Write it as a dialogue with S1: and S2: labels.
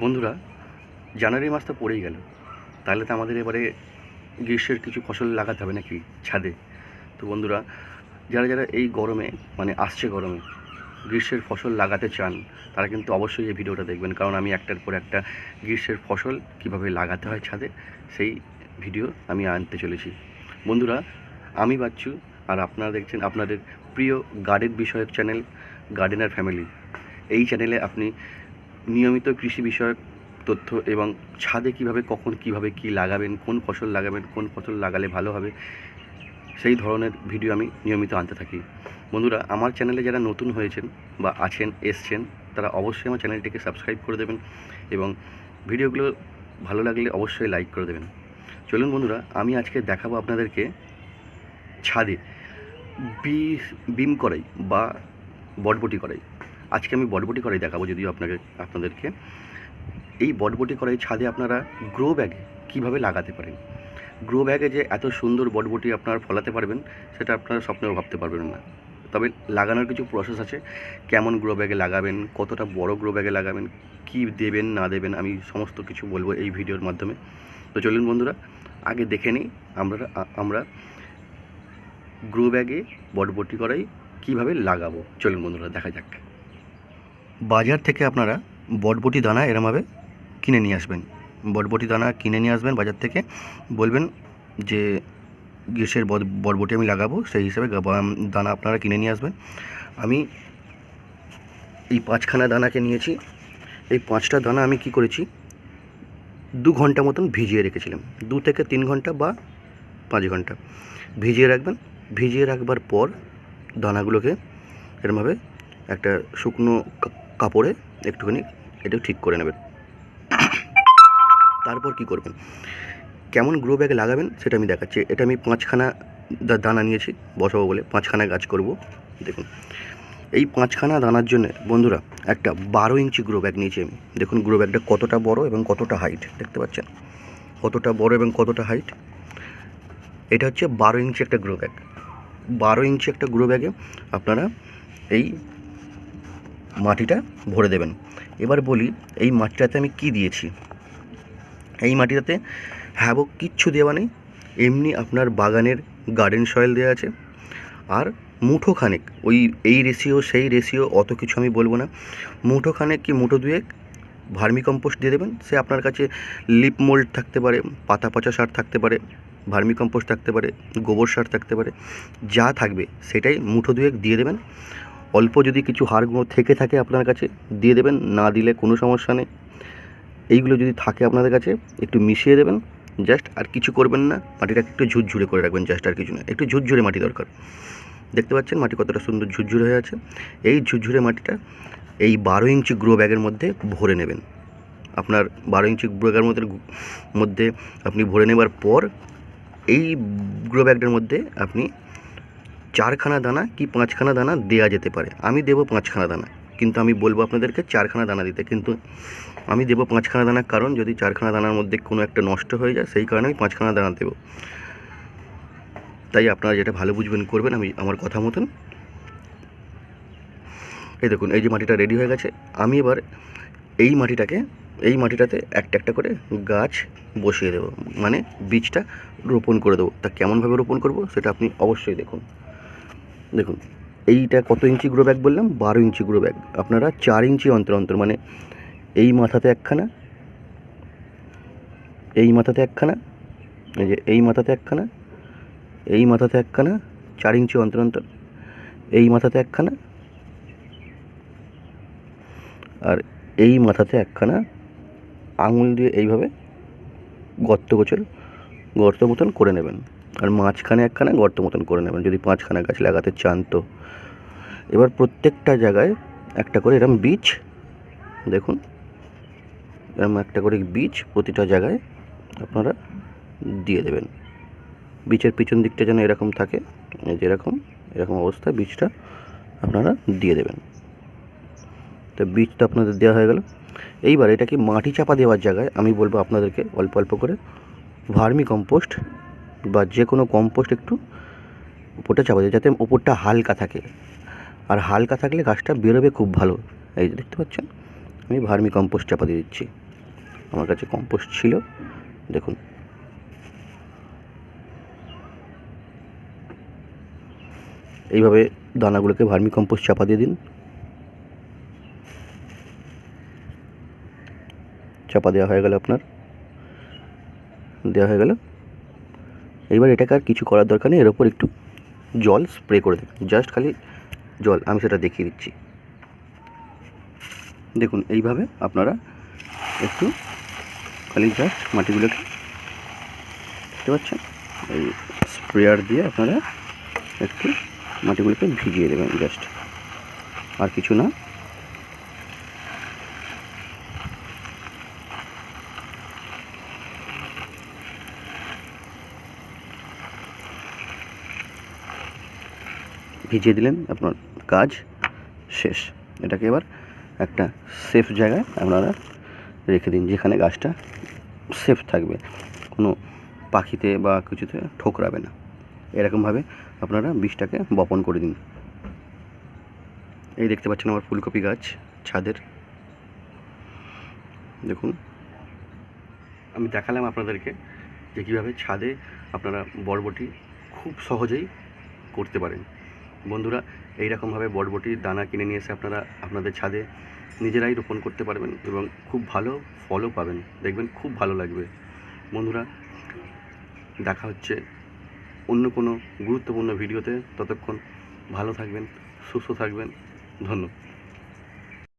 S1: বন্ধুরা, জানুয়ারি মাস তো পড়েই গেল। তাহলে তো আমাদের এবারে গ্রীষ্মের কিছু ফসল লাগাতে হবে নাকি ছাদে? তো বন্ধুরা, যারা যারা এই গরমে মানে আসছে গরমে, গ্রীষ্মের ফসল লাগাতে চান, তারা কিন্তু অবশ্যই এই ভিডিওটা দেখবেন। কারণ আমি একটার পর একটা গ্রীষ্মের ফসল কীভাবে লাগাতে হয় ছাদে, সেই ভিডিও আমি আনতে চলেছি। বন্ধুরা, আমি বাচ্চু আর আপনারা দেখছেন আপনাদের প্রিয় গার্ডেন বিষয়ক চ্যানেল, গার্ডেনার ফ্যামিলি। এই চ্যানেলে আপনি নিয়মিত কৃষি বিষয়ক তথ্য এবং ছাদে কীভাবে, কখন কীভাবে কি লাগাবেন, কোন ফসল লাগাবেন, কোন ফসল লাগালে ভালো হবে, সেই ধরনের ভিডিও আমি নিয়মিত আনতে থাকি। বন্ধুরা, আমার চ্যানেলে যারা নতুন হয়েছেন বা আছেন, এসছেন, তারা অবশ্যই আমার চ্যানেলটিকে সাবস্ক্রাইব করে দেবেন এবং ভিডিওগুলো ভালো লাগলে অবশ্যই লাইক করে দেবেন। চলুন বন্ধুরা, আমি আজকে দেখাবো আপনাদেরকে ছাদে বি, বিম করাই বা বটবটি করাই। আজকে আমি বটবটি করাই দেখাবো যদিও আপনাকে, আপনাদেরকে। এই বটবটি করাই ছাদে আপনারা গ্রো ব্যাগে কীভাবে লাগাতে পারেন? গ্রো ব্যাগে যে এত সুন্দর বটবটি আপনারা ফলাতে পারবেন, সেটা আপনারা স্বপ্নেও ভাবতে পারবেন না। তবে লাগানোর কিছু প্রসেস আছে। কেমন গ্রো ব্যাগে লাগাবেন, কতটা বড় গ্রো ব্যাগে লাগাবেন, কি দেবেন, না দেবেন, আমি সমস্ত কিছু বলব এই ভিডিওর মাধ্যমে। তো চলুন বন্ধুরা, আগে দেখে নিই আমরা আমরা গ্রো ব্যাগে বটবটি করাই কীভাবে লাগাবো। চলুন বন্ধুরা, দেখা যাক। বাজার থেকে আপনারা বটবটি দানা এরমভাবে কিনে নিয়ে আসবেন। বটবটি দানা কিনে নিয়ে আসবেন বাজার থেকে। বলবেন যে গ্যাসের বটবটি আমি লাগাবো, সেই হিসাবে দানা আপনারা কিনে নিয়ে আসবেন। আমি এই পাঁচখানা দানাকে নিয়েছি। এই পাঁচটা দানা আমি কি করেছি? দু ঘণ্টা মতন ভিজিয়ে রেখেছিলাম। দু থেকে তিন ঘণ্টা বা পাঁচ ঘণ্টা ভিজিয়ে রাখবেন। ভিজিয়ে রাখবার পর দানাগুলোকে এরমভাবে একটা শুকনো কাপড়ে একটুখানি এটা ঠিক করে নেবেন। তারপর কি করবেন? কেমন গ্রো ব্যাগে লাগাবেন সেটা আমি দেখাচ্ছি। এটা আমি পাঁচখানা দানা নিয়েছি, বসাবো বলে। পাঁচখানা গাছ করব। দেখুন, এই পাঁচখানা দানার জন্য বন্ধুরা একটা বারো ইঞ্চি গ্রো ব্যাগ নিয়েছি আমি। দেখুন, গ্রো ব্যাগটা কতটা বড় এবং কতটা হাইট, দেখতে পাচ্ছেন? কতটা বড় এবং কতটা হাইট? এটা হচ্ছে বারো ইঞ্চি একটা গ্রো ব্যাগ। বারো ইঞ্চি একটা গ্রো ব্যাগে আপনারা এই মাটিটা ভরে দেবেন। এবার বলি, এই মাটিটাতে আমি কি দিয়েছি? এই মাটিটাতে হ্যাবক কিচ্ছু দেওয়া নেই, এমনি আপনার বাগানের গার্ডেন সয়েল দেওয়া আছে। আর মুঠো খানেক ওই, এই রেশিও সেই রেশিও অত কিছু আমি বলব না। মুঠো খানেক কি মুঠো দুয়েক ভার্মি কম্পোস্ট দিয়ে দেবেন, সে আপনার কাছে লিপ মোল্ড থাকতে পারে, পাতা পচা সার থাকতে পারে ভার্মি কম্পোস্ট থাকতে পারে, গোবর সার থাকতে পারে, যা থাকবে, সেটাই মুঠো দুয়েক দিয়ে দেবেন। অল্প যদি কিছু হাড়গুলো থেকে থাকে আপনার কাছে, দিয়ে দেবেন, না দিলে কোনো সমস্যা নেই। এইগুলো যদি থাকে আপনাদের কাছে, একটু মিশিয়ে দেবেন জাস্ট আর কিছু করবেন না, মাটিটাকে একটু ঝুরঝুরে করে রাখবেন জাস্ট আর কিছু না। একটু ঝুরঝুরে মাটি দরকার। দেখতে পাচ্ছেন মাটি কতটা সুন্দর ঝুরঝুরে হয়ে আছে? এই ঝুরঝুরে মাটিটা এই বারো ইঞ্চি গ্রো ব্যাগের মধ্যে ভরে নেবেন। আপনার বারো ইঞ্চি গ্রো ব্যাগের মধ্যে মধ্যে আপনি ভরে নেবার পর, এই গ্রো ব্যাগটার মধ্যে আপনি চারখানা দানা কি পাঁচখানা দানা দেওয়া যেতে পারে? আমি দেবো পাঁচখানা দানা। কিন্তু আমি বলব আপনাদেরকে চারখানা দানা দিতে। কিন্তু আমি দেবো পাঁচখানা দানার কারণ, যদি চারখানা দানার মধ্যে কোনো একটা নষ্ট হয়ে যায়, সেই কারণে আমি পাঁচখানা দানা দেবো। তাই আপনারা যেটা ভালো বুঝবেন, করবেন। আমি আমার কথা মতন। এই দেখুন, এই যে মাটিটা রেডি হয়ে গেছে। আমি এবার এই মাটিটাকে, এই মাটিটাতে একটা একটা করে গাছ বসিয়ে দেবো। মানে বীজটা রোপণ করে দেবো। তা কেমনভাবে রোপণ করব, সেটা আপনি অবশ্যই দেখুন। দেখুন, এইটা কত ইঞ্চি গ্রো ব্যাগ বললাম? বারো ইঞ্চি গ্রো ব্যাগ আপনারা চার ইঞ্চি অন্তর অন্তর মানে এই মাথাতে একখানা, এই মাথাতে একখানা, এই যে এই মাথাতে একখানা, এই মাথাতে একখানা, চার ইঞ্চি অন্তর অন্তর, এই মাথাতে একখানা, আর এই মাথাতে একখানা আঙুল দিয়ে এইভাবে গর্ত গোচর গর্ত মতন করে নেবেন। আর মাঝখানে একখানা গর্ত মতন করে নেবেন, যদি পাঁচখানা গাছ লাগাতে চান তো। এবার প্রত্যেকটা জায়গায় একটা করে এরম বীজ, দেখুন, এরম একটা করে বীজ প্রতিটা জায়গায় আপনারা দিয়ে দেবেন। বীজের পিছন দিকটা যেন এরকম থাকে, এই যে এরকম অবস্থায় বীজটা আপনারা দিয়ে দেবেন। তো বীজটা আপনাদের দেওয়া হয়ে গেল। এইবার এটা কি মাটি চাপা দেওয়ার জায়গায়, আমি বলব আপনাদেরকে অল্প অল্প করে ভার্মি কম্পোস্ট বা যে কোনো কম্পোস্ট একটু উপরটা চাপা দিয়ে, যাতে উপরটা হালকা থাকে। আর হালকা থাকলে গাছটা বেরোবে খুব ভালো। এই যে দেখতে পাচ্ছেন, আমি ভার্মি কম্পোস্ট চাপা দিয়ে দিচ্ছি। আমার কাছে কম্পোস্ট ছিল, দেখুন। এইভাবে দানাগুলোকে ভার্মি কম্পোস্ট চাপা দিয়ে দিন। চাপা দেওয়া হয়ে গেল আপনার। দেওয়া হয়ে গেল। এইবার এটাকে আর কিছু করার দরকার নেই। এর ওপর একটু জল স্প্রে করে দেবেন। জাস্ট খালি জল, আমি সেটা দেখিয়ে দিচ্ছি। দেখুন, এইভাবে আপনারা একটু খালি জাস্ট মাটিগুলোকে দেখতে পাচ্ছেন? এই স্প্রেয়ার দিয়ে আপনারা একটু মাটিগুলোকে ভিজিয়ে দেবেন জাস্ট। আর কিছু না। ভিজিয়ে দিলেন আপনার কাজ শেষ। এটাকে এবার একটা সেফ জায়গায় আপনারা রেখে দিন, যেখানে গাছটা সেফ থাকবে। কোনো পাখিতে বা কিছুতে ঠোকরাবে না। এরকমভাবে আপনারা বীজটাকে বপন করে দিন। এই দেখতে পাচ্ছেন আমার ফুলকপি গাছ ছাদের। দেখুন। আমি দেখালাম আপনাদেরকে যে কীভাবে ছাদে আপনারা বরবটি খুব সহজেই করতে পারেন। বন্ধুরা, এইরকমভাবে বটবটির দানা কিনে নিয়ে এসে আপনারা আপনাদের ছাদে নিজেরাই রোপণ করতে পারবেন এবং খুব ভালো ফলও পাবেন। দেখবেন খুব ভালো লাগবে। বন্ধুরা, দেখা হচ্ছে অন্য কোনো গুরুত্বপূর্ণ ভিডিওতে। ততক্ষণ ভালো থাকবেন, সুস্থ থাকবেন। ধন্যবাদ।